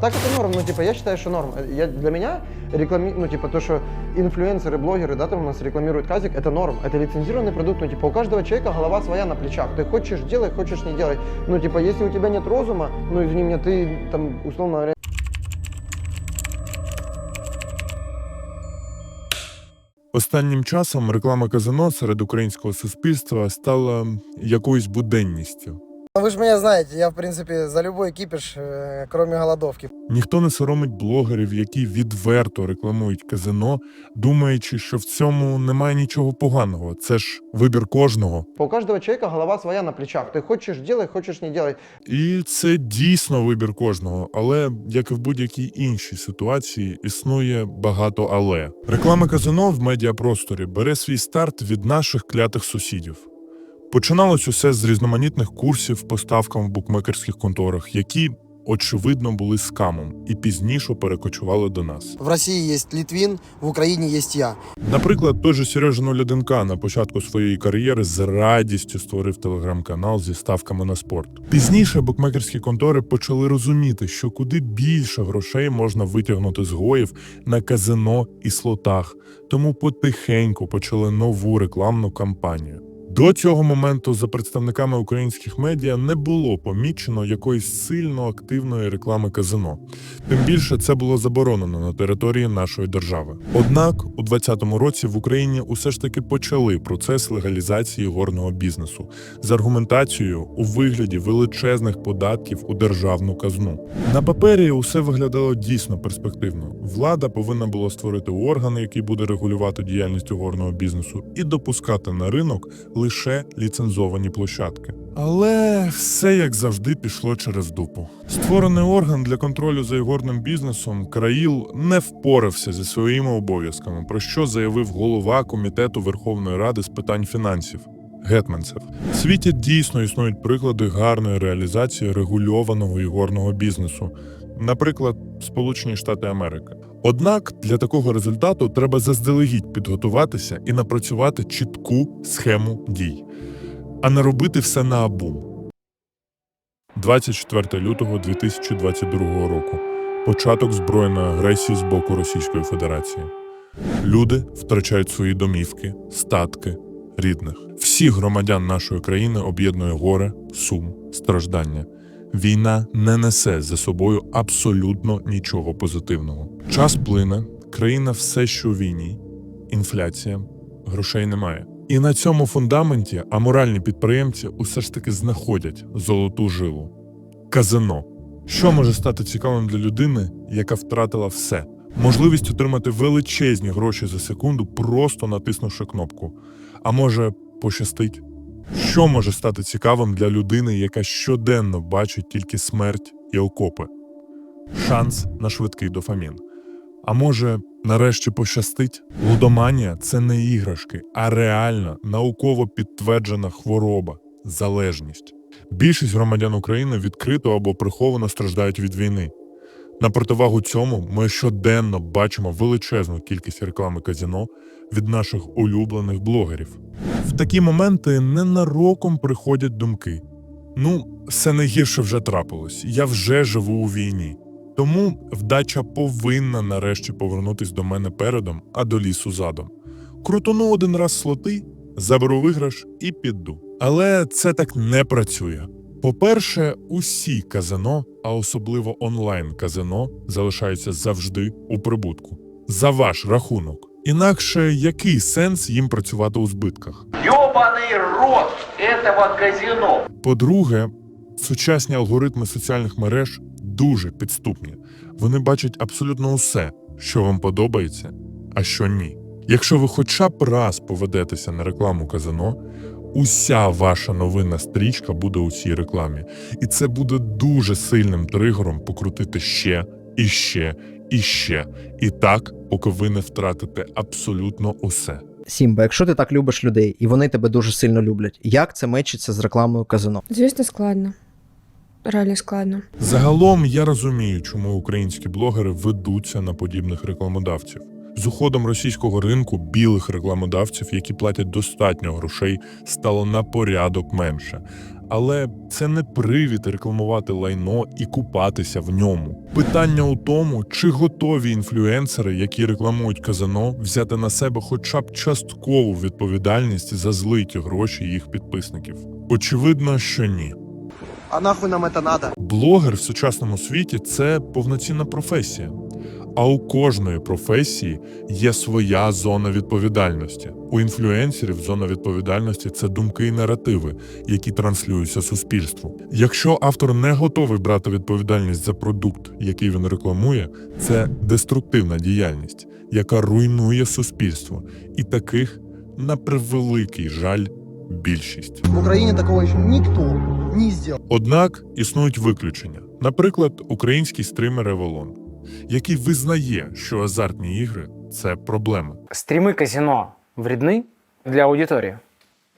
Так это норм, ну типа я считаю, что норм. Я, для меня реклами... ну типа то, что инфлюенсеры, блогеры, да, там у нас рекламируют казик, это норм. Это лицензированный продукт, ну типа у каждого человека голова своя на плечах. Ты хочешь делай, хочешь не делай. Ну типа если у тебя нет розума, ну извини меня, ты там условно говоря Останнім часом реклама казино серед українського суспільства стала якоюсь буденністю. Ну, Вы же меня знаете, я, в принципе, за любой кипиш, э, кроме голодовки. Ніхто не соромить блогерів, які відверто рекламують казино, думаючи, що в цьому немає нічого поганого. Це ж вибір кожного. у каждого человека голова своя на плечах. Ты хочешь делай, хочешь не делай. І це дійсно вибір кожного, але як і в будь-якій іншій ситуації, існує багато але. Реклама казино в медіапросторі бере свій старт від наших клятих сусідів. Починалось усе з різноманітних курсів по ставкам в букмекерських конторах, які очевидно були скамом і пізніше перекочували до нас. В России есть Литвин, в Украине есть я. Наприклад, той же Сережа 01 на початку своєї кар'єри з радістю створив телеграм-канал зі ставками на спорт. Пізніше букмекерські контори почали розуміти, що куди більше грошей можна витягнути з гоїв на казино і слотах, тому потихеньку почали нову рекламну кампанію. До цього моменту за представниками українських медіа не було помічено якоїсь сильно активної реклами казино. Тим більше це було заборонено на території нашої держави. Однак у 2020 році в Україні усе ж таки почали процес легалізації горного бізнесу з аргументацією у вигляді величезних податків у державну казну. На папері усе виглядало дійсно перспективно. Влада повинна була створити орган, який буде регулювати діяльність горного бізнесу, і допускати на ринок лише ліцензовані площадки. Але все як завжди пішло через дупу. Створений орган для контролю за ігорним бізнесом Країл не впорався зі своїми обов'язками, про що заявив голова комітету Верховної Ради з питань фінансів. Гетманцев в світі дійсно існують приклади гарної реалізації регульованого ігорного бізнесу, наприклад, Сполучені Штати Америки. Однак для такого результату треба заздалегідь підготуватися і напрацювати чітку схему дій, а не робити все на абум. 24 лютого 2022 року. Початок збройної агресії з боку Російської Федерації. Люди втрачають свої домівки, статки, рідних. Всіх громадян нашої країни об'єднує горе, сум, страждання. Війна не несе за собою абсолютно нічого позитивного. Час плине, країна все ще у війні, інфляція, грошей немає. І на цьому фундаменті аморальні підприємці усе ж таки знаходять золоту жилу казино. Що може стати цікавим для людини, яка втратила все? Можливість отримати величезні гроші за секунду, просто натиснувши кнопку. А може, пощастить? Що може стати цікавим для людини, яка щоденно бачить тільки смерть і окопи? Шанс на швидкий дофамін. А може, нарешті пощастить? Лудоманія це не іграшки, а реальна, науково підтверджена хвороба залежність. Більшість громадян України відкрито або приховано страждають від війни. На противагу цьому ми щоденно бачимо величезну кількість реклами казіно від наших улюблених блогерів. В такі моменти ненароком приходять думки: ну, все найгірше вже трапилось, я вже живу у війні. Тому вдача повинна нарешті повернутись до мене передом, а до лісу задом. Крутону один раз слоти, заберу виграш і піду. Але це так не працює. По-перше, усі казино, а особливо онлайн казино, залишаються завжди у прибутку за ваш рахунок. Інакше який сенс їм працювати у збитках? Ёбаный рот этого казино! По-друге, сучасні алгоритми соціальних мереж дуже підступні. Вони бачать абсолютно усе, що вам подобається, а що ні. Якщо ви хоча б раз поведетеся на рекламу казино, уся ваша новинна стрічка буде у цій рекламі. І це буде дуже сильним тригером покрутити ще і ще і ще. І так, поки ви не втратите абсолютно усе. Сімба, якщо ти так любиш людей і вони тебе дуже сильно люблять, як це мечиться з рекламою казино? Звісно, складно. Реально складно. Загалом я розумію, чому українські блогери ведуться на подібних рекламодавців. З уходом російського ринку білих рекламодавців, які платять достатньо грошей, стало на порядок менше. Але це не привід рекламувати лайно і купатися в ньому. Питання у тому, чи готові інфлюенсери, які рекламують казино, взяти на себе хоча б часткову відповідальність за злиті гроші їх підписників. Очевидно, що ні. А нахуй нам это надо? Блогер в сучасному світі це повноцінна професія. А у кожної професії є своя зона відповідальності. У інфлюенсерів зона відповідальності це думки і наративи, які транслюються суспільству. Якщо автор не готовий брати відповідальність за продукт, який він рекламує, це деструктивна діяльність, яка руйнує суспільство. І таких, на превеликий жаль, більшість. В Украине такого не сделал. Однак існують виключення. Наприклад, український стример Еволон, який визнає, що азартні ігри це проблема. Стримы казино вредны для аудитории?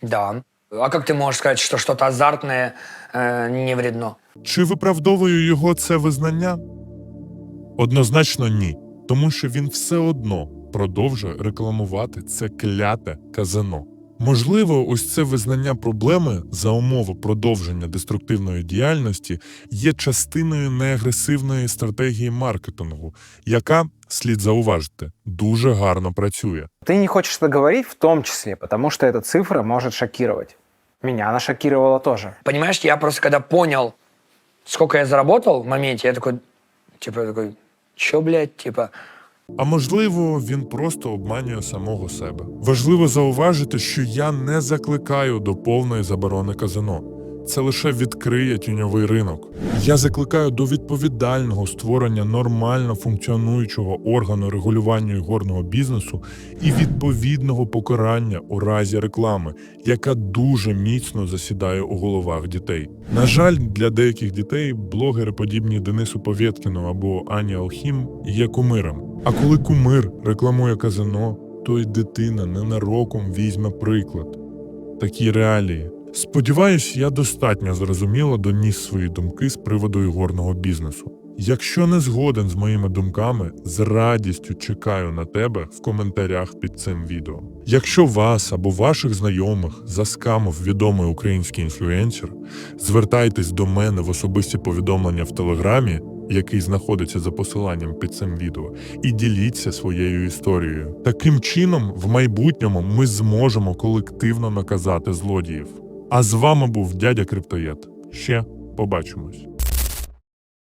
Да. А как ты можешь сказать, что что-то азартное э, не вредно? Чи виправдовує його це визнання? Однозначно ні, тому що він все одно продовжує рекламувати це кляте казино. Можливо, ось це визнання проблеми за умови продовження деструктивної діяльності є частиною неагресивної стратегії маркетингу, яка, слід зауважити, дуже гарно працює. Ты не хочешь это говорить в том числе, потому что эта цифра может шокировать. Меня она шокировала тоже. Понимаешь, я просто когда понял, сколько я заработал в моменте, я такой, типа, такой, чё, блядь, типа, а можливо, він просто обманює самого себе. Важливо зауважити, що я не закликаю до повної заборони казино. Це лише відкриє тіньовий ринок. Я закликаю до відповідального створення нормально функціонуючого органу регулювання ігорного бізнесу і відповідного покарання у разі реклами, яка дуже міцно засідає у головах дітей. На жаль, для деяких дітей блогери, подібні Денису Повєткіну або Ані Алхім, є кумиром. А коли кумир рекламує казино, то й дитина ненароком візьме приклад. Такі реалії. Сподіваюсь, я достатньо зрозуміло доніс свої думки з приводу ігорного бізнесу. Якщо не згоден з моїми думками, з радістю чекаю на тебе в коментарях під цим відео. Якщо вас або ваших знайомих заскамив відомий український інфлюенсер, звертайтесь до мене в особисті повідомлення в телеграмі, який знаходиться за посиланням під цим відео, і діліться своєю історією. Таким чином, в майбутньому ми зможемо колективно наказати злодіїв. А з вами був дядя Криптоєд. Ще побачимось.